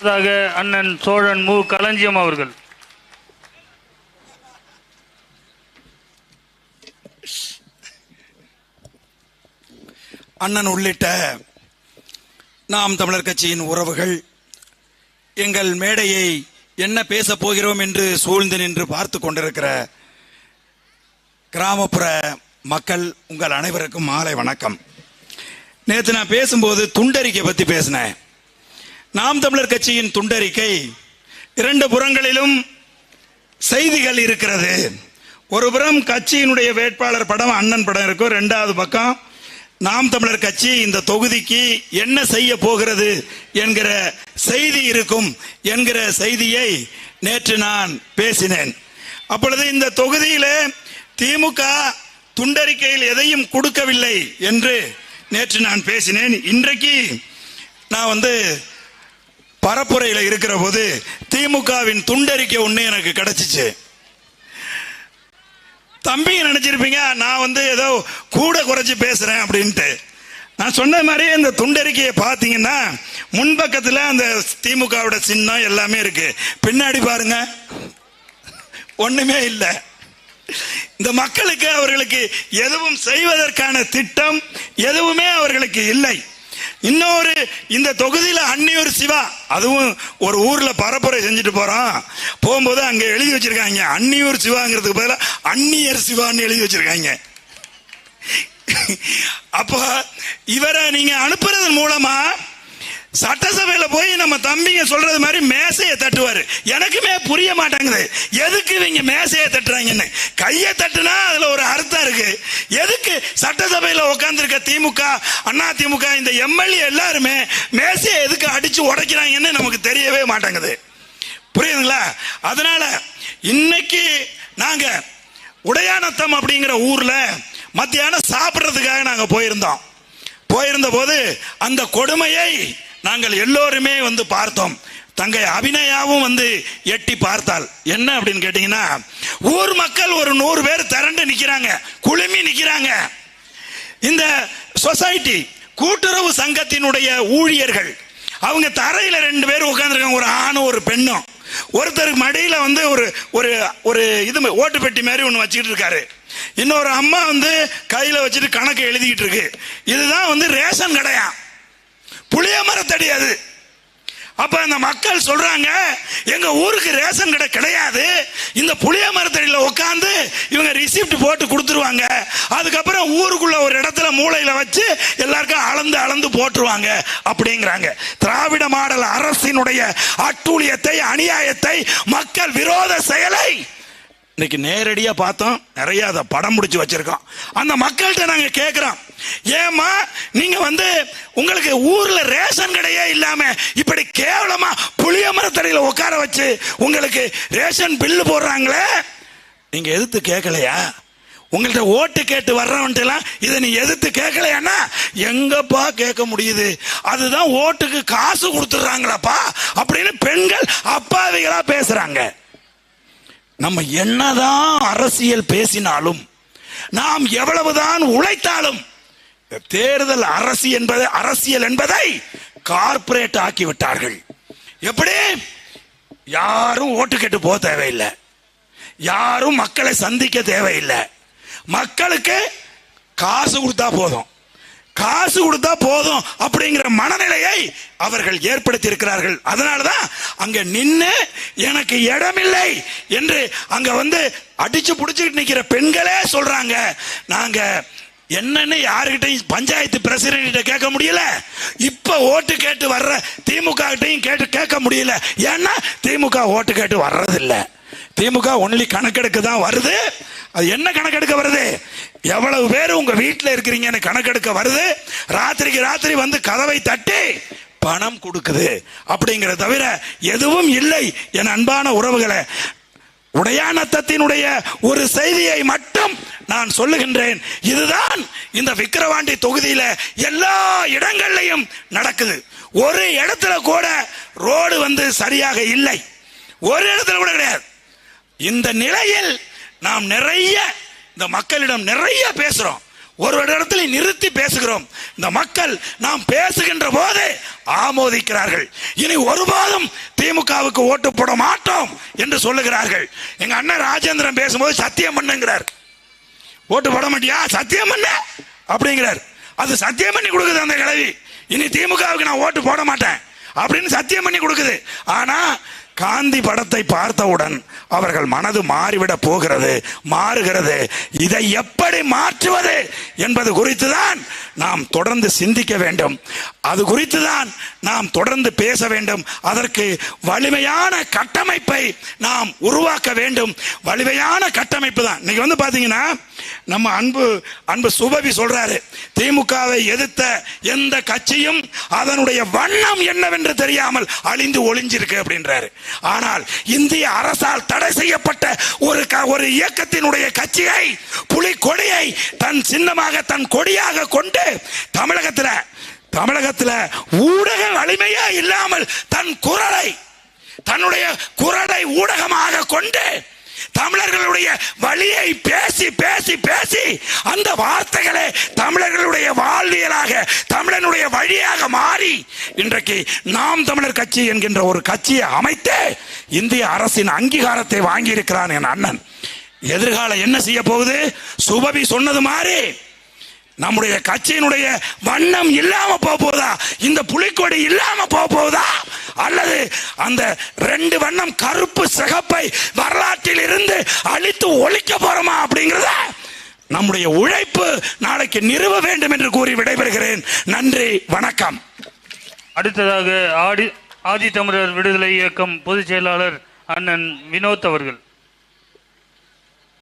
அடுத்ததாக அண்ணன் சோழன் மு. களஞ்சியம் அவர்கள். அண்ணன் உள்ளிட்ட நாம் தமிழர் கட்சியின் உறவுகள் எங்கள் மேடையை என்ன பேச போகிறோம் என்று சூழ்ந்து நின்று பார்த்து கொண்டிருக்கிற கிராமப்புற மக்கள் உங்கள் அனைவருக்கும் மாலை வணக்கம். நேற்று நான் பேசும்போது துண்டறிக்கை பத்தி பேசினேன். நாம் தமிழர் கட்சியின் துண்டறிக்கை இரண்டு புறங்களிலும் செய்திகள் இருக்கிறது. ஒரு புறம் கட்சியினுடைய வேட்பாளர் படம் அண்ணன் படம் இருக்கும் ரெண்டாவது பக்கம் நாம் தமிழர் கட்சி இந்த தொகுதிக்கு என்ன செய்ய போகிறது என்கிற செய்தி இருக்கும் என்கிற செய்தியை நேற்று நான் பேசினேன். அப்பொழுது இந்த தொகுதியில் திமுக துண்டறிக்கையில் எதையும் கொடுக்கவில்லை என்று நேற்று நான் பேசினேன். இன்றைக்கு நான் வந்து பரப்புரையில் இருக்கிற போது திமுகவின் துண்டறிக்கை ஒன்று எனக்கு கிடைச்சிச்சு. தம்பிங்க நினைச்சிருப்பீங்க நான் வந்து ஏதோ கூட குறைச்சி பேசுறேன் அப்படின்ட்டு. நான் சொன்ன மாதிரியே இந்த துண்டறிக்கையை பார்த்தீங்கன்னா முன்பக்கத்தில் அந்த திமுகவோட சின்னம் எல்லாமே இருக்கு. பின்னாடி பாருங்க. ஒண்ணுமே இல்லை. இந்த மக்களுக்கு அவர்களுக்கு எதுவும் செய்வதற்கான திட்டம் எதுவுமே அவர்களுக்கு இல்லை. இன்னொரு இந்த தொகுதியில் அன்னியூர் சிவா அதுவும் ஒரு ஊரில் பரப்புரை செஞ்சுட்டு போகிறோம் போகும்போது அங்கே எழுதி வச்சுருக்காங்க அன்னியூர் சிவாங்கிறதுக்கு பதிலாக அந்நியர் சிவான்னு எழுதி வச்சுருக்காங்க. அப்போ இவரை நீங்கள் அனுப்புறதன் மூலமாக சட்டசபையில போய் நம்ம தம்பிங்க சொல்றது மாதிரி மேசையை தட்டுவாரு. எனக்குமே புரிய மாட்டேங்குது. எதுக்கு இவங்க மேசையை தட்டுறாங்கன்னு? கையை தட்டுனா அதுல ஒரு அர்த்தம் இருக்கு. எதுக்கு சட்டசபையில உட்காந்துருக்க திமுக அண்ணா திமுக இந்த எம்எல்ஏ எல்லாருமே மேசையை எதுக்கு அடிச்சு உடைக்கிறாங்கன்னு நமக்கு தெரியவே மாட்டேங்குது. புரியுதுங்களா? அதனால இன்னைக்கு நாங்க உடையானத்தம் அப்படிங்கிற ஊர்ல மத்தியானம் சாப்பிட்றதுக்காக நாங்க போயிருந்தோம். போயிருந்த போது அந்த கொடுமையை நாங்கள் எல்லோருமே வந்து பார்த்தோம். தங்கை அபிநயாவும் வந்து எட்டி பார்த்தாள். என்ன அப்படின்னு கேட்டீங்கன்னா ஊர் மக்கள் ஒரு நூறு பேர் திரண்டு நிற்கிறாங்க குழுமி நிற்கிறாங்க இந்த சொசைட்டி கூட்டுறவு சங்கத்தினுடைய ஊழியர்கள் அவங்க தரையில் ரெண்டு பேர் உட்காந்துருக்காங்க ஒரு ஆணும் ஒரு பெண்ணும். ஒருத்தருக்கு மடியில் வந்து ஒரு ஒரு ஒரு இது ஓட்டு பெட்டி மாதிரி ஒன்று வச்சுக்கிட்டு இருக்காரு. இன்னொரு அம்மா வந்து கையில் வச்சுட்டு கணக்கு எழுதிக்கிட்டு இருக்கு. இதுதான் வந்து ரேஷன் கடையான் புளிய மரத்தடி அது. அப்ப அந்த மக்கள் சொல்றாங்க எங்க ஊருக்கு ரேஷன் கடை கிடையாது. இந்த புளிய மரத்தடியில் உட்காந்து இவங்க ரிசிப்ட் போட்டு கொடுத்துருவாங்க. அதுக்கப்புறம் ஊருக்குள்ள ஒரு இடத்துல மூளையில வச்சு எல்லாருக்கும் அளந்து அளந்து போட்டுருவாங்க அப்படிங்கிறாங்க. திராவிட மாடல் அரசினுடைய அட்டூழியத்தை அநியாயத்தை மக்கள் விரோத செயலை இன்னைக்கு நேரடியாக பார்த்தோம் நிறைய அதை படம் பிடிச்சி வச்சிருக்கோம். அந்த மக்கள்கிட்ட நாங்கள் கேட்குறோம் ஏமா நீங்க வந்து உங்களுக்கு ஊர்ல ரேஷன் கடையே இல்லாம இப்படி கேவலமா புளிய மரத்தடியில உட்கார வச்சு உங்களுக்கு ரேஷன் பில்லு போடுறாங்களே? நீங்க எதிர்த்து கேட்கலையா உங்கள்ட்ட ஓட்டு கேட்டு வர்றவன்ட்டு எல்லாம் இதை நீ எதிர்த்து கேட்கலையானா எங்கப்பா கேட்க முடியுது? அதுதான் ஓட்டுக்கு காசு கொடுத்துட்றாங்களாப்பா? அப்படின்னு பெண்கள் அப்பாவிகளா பேசுறாங்க. நம்ம என்னதான் அரசியல் பேசினாலும் நாம் எவ்வளவுதான் உழைத்தாலும் தேர்தல் அரசு என்பது அரசியல் என்பதை கார்ப்பரேட் ஆக்கி விட்டார்கள் எப்படி? யாரும் ஓட்டு கேட்டு போக தேவையில்லை. யாரும் மக்களை சந்திக்க தேவையில்லை. மக்களுக்கு காசு கொடுத்தா போதும். காசு கொடுத்தா போதும் அப்படிங்கிற மனநிலையை அவர்கள் ஏற்படுத்தி இருக்கிறார்கள் அதனாலதான் அங்க நின்று எனக்கு இடமில்லை என்று அங்க வந்து அடிச்சு புடிச்சுக்கிட்டு நிக்கிற பெண்களே சொல்றாங்க. நாங்க என்னன்னு யாருக்கிட்டையும் பஞ்சாயத்து பிரசிடென்ட் கேட்க முடியல. இப்ப ஓட்டு கேட்டு வர்ற திமுக கிட்டையும் கேட்டு கேட்க முடியல. ஏன்னா திமுக ஓட்டு கேட்டு வர்றதில்ல. திமுக ஒன்லி கணக்கெடுக்க தான் வருது. அது என்ன கணக்கெடுக்க வருது? எவ்வளவு பேர் உங்க வீட்டில் இருக்கிறீங்கன்னு கணக்கெடுக்க வருது. ராத்திரிக்கு ராத்திரி வந்து கதவை தட்டி பணம் கொடுக்குது. அப்படிங்கிற தவிர எதுவும் இல்லை. என் அன்பான உறவுகளை உடையானத்தத்தினுடைய ஒரு செய்தியை மட்டும் நான் சொல்லுகின்றேன். இதுதான் இந்த விக்கிரவாண்டி தொகுதியில எல்லா இடங்கள்லையும் நடக்குது. ஒரு இடத்துல கூட ரோடு வந்து சரியாக இல்லை. ஒரு இடத்துல கூட கிடையாது. இந்த நிலையில் நாம் நிறைய இந்த மக்களிடம் நிறைய பேசுகிறோம் ஒரு இடத்துல நிறுத்தி பேசுகிறோம். இந்த மக்கள் நாம் பேசுகின்ற போது ஆமோதிக்கிறார்கள். இனி ஒருபோதும் திமுகவுக்கு ஓட்டு போட மாட்டோம் என்று சொல்லுகிறார்கள். எங்க அண்ணன் ராஜேந்திரன் பேசும்போது சத்தியம் பண்ணுங்கிறார். ஓட்டு போட மாட்டியா? சத்தியம் பண்ண அப்படிங்கிறார். அது சத்தியம் பண்ணி கொடுக்குது அந்த கிழவி. இனி திமுகவுக்கு நான் ஓட்டு போட மாட்டேன் அப்படின்னு சத்தியம் பண்ணி கொடுக்குது. ஆனா காந்தி படத்தை பார்த்தவுடன் அவர்கள் மனது மாறிவிட போகிறது மாறுகிறது. இதை எப்படி மாற்றுவது என்பது குறித்து தான் நாம் தொடர்ந்து சிந்திக்க வேண்டும். அது குறித்து தான் நாம் தொடர்ந்து பேச வேண்டும். அதற்கு வலிமையான கட்டமைப்பை நாம் உருவாக்க வேண்டும். வலிமையான கட்டமைப்பு தான். இன்னைக்கு வந்து பாத்தீங்கன்னா நம்ம அன்பு அன்பு சுபவி சொல்றாரு திமுகவை எதிர்த்த எந்த கட்சியும் அதனுடைய வண்ணம் என்னவென்று தெரியாமல் அழிந்து ஒளிஞ்சிருக்கு அப்படின்றாரு. ஆனால் இந்திய அரசால் தடை செய்யப்பட்ட ஒரு க- ஒரு இயக்கத்தினுடைய கட்சியை புலி கொடியை தன் சின்னமாக தன் கொடியாக கொண்டு தமிழகத்தில் தமிழகத்தில் ஊடக வலிமையே இல்லாமல் தன் குரலை தன்னுடைய குரலை ஊடகமாக கொண்டு தமிழர்களுடைய வழியை பேசி பேசி பேசி அந்த வார்த்தைகளை தமிழர்களுடைய வாழ்வியலாக தமிழனுடைய வழியாக மாறி இன்றைக்கு நாம் தமிழர் கட்சி என்கின்ற ஒரு கட்சியை அமைத்து இந்திய அரசின் அங்கீகாரத்தை வாங்கியிருக்கிறான் என் அண்ணன். எதிர்காலம் என்ன செய்ய போகுது? சுபவி சொன்னது மாதிரி நம்முடைய கட்சியினுடைய வண்ணம் இல்லாம போக போதா இந்த புலிக்கொடி இல்லாம போக போகுதா? அல்லது அந்த ரெண்டு வண்ணம் கருப்பு சிகப்பை வரலாற்றில் இருந்து அழித்து ஒழிக்க போறோமா அப்படிங்கிறத நம்முடைய உழைப்பு நாளைக்கு நிறுவ வேண்டும் என்று கூறி விடைபெறுகிறேன். நன்றி வணக்கம். அடுத்ததாக ஆடி ஆதி தமிழர் விடுதலை இயக்கம் பொதுச் செயலாளர் அண்ணன் வினோத் அவர்கள்.